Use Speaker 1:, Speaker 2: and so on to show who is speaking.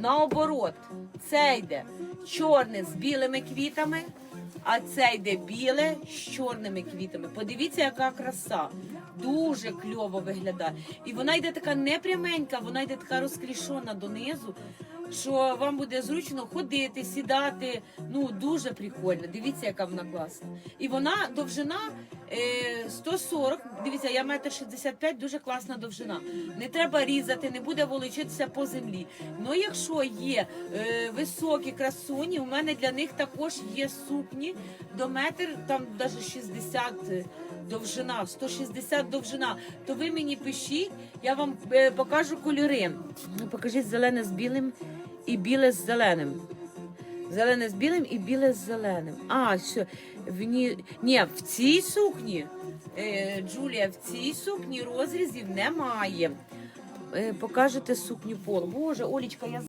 Speaker 1: Наоборот, це йде чорне з білими квітами, а це йде біле з чорними квітами. Подивіться, яка краса. Дуже кльово виглядає. І вона йде така непряменька, вона йде така розклішона донизу, що вам буде зручно ходити, сідати. Ну, дуже прикольно. Дивіться, яка вона класна. І вона довжина е, 140. Дивіться, я метр 65, дуже класна довжина. Не треба різати, не буде волочитися по землі. Ну, якщо є е, високі красуні, у мене для них також є сукні до метр, там навіть 60 е, довжина, 160 довжина. То ви мені пишіть, я вам е, покажу кольори. Ну, Покажіть зелене з білим і біле з зеленим. Зелене з білим і біле з зеленим. А, що в ні, ні, в цій сукні, е, Джулія, в цій сукні розрізів немає. Е, покажете сукню пол. Боже, Олічка, я